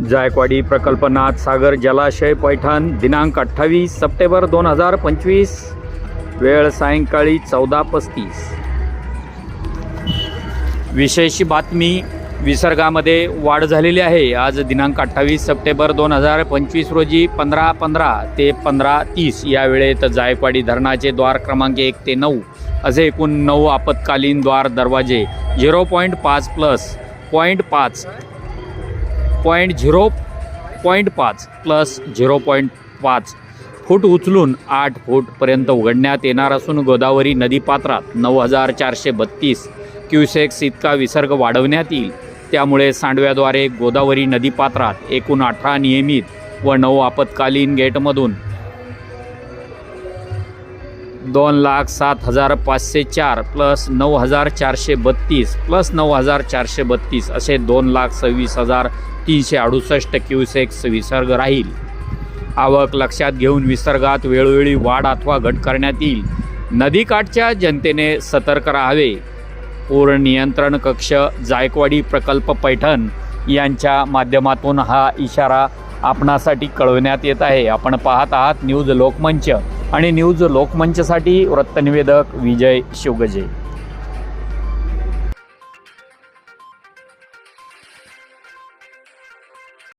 जायकवाडी प्रकल्पनाथ सागर जलाशय पैठण दिनांक अठ्ठावीस सप्टेंबर दोन हजार पंचवीस वेळ सायंकाळी चौदा पस्तीस. विशेष बातमी विसर्गामध्ये वाढ झालेली आहे. आज दिनांक अठ्ठावीस सप्टेंबर दोन हजार पंचवीस रोजी पंधरा पंधरा ते पंधरा तीस या वेळेत जायकवाडी धरणाचे द्वार क्रमांक एक ते नऊ असे एकूण नऊ आपत्कालीन द्वार दरवाजे झिरो पॉईंट पाच प्लस पॉईंट पाच पॉईंट झिरो पॉईंट पाच प्लस झिरो पॉईंट पाच फूट उचलून आठ फूटपर्यंत उघडण्यात येणार असून गोदावरी नदीपात्रात नऊ हजार चारशे बत्तीस क्युसेक्स इतका विसर्ग वाढवण्यात येईल. त्यामुळे सांडव्याद्वारे गोदावरी नदीपात्रात एकूण अठरा नियमित व नऊ आपत्कालीन गेटमधून दोन लाख सात हजार पाचशे चार प्लस नऊ हजार चारशे बत्तीस प्लस नऊ हजार चारशे बत्तीस असे दोन लाख सव्वीस हजार तीनशे अडुसष्ट क्युसेक्स विसर्ग राहील. आवक लक्षात घेऊन विसर्गात वेळोवेळी वाढ अथवा घट करण्यात येईल. नदीकाठच्या जनतेने सतर्क राहावे. पूर नियंत्रण कक्ष जायकवाडी प्रकल्प पैठण यांच्या माध्यमातून हा इशारा आपणासाठी कळवण्यात येत आहे. आपण पाहत आहात न्यूज लोकमंच आणि न्यूज लोकमंचसाठी वृत्तनिवेदक विजय शिवगजे.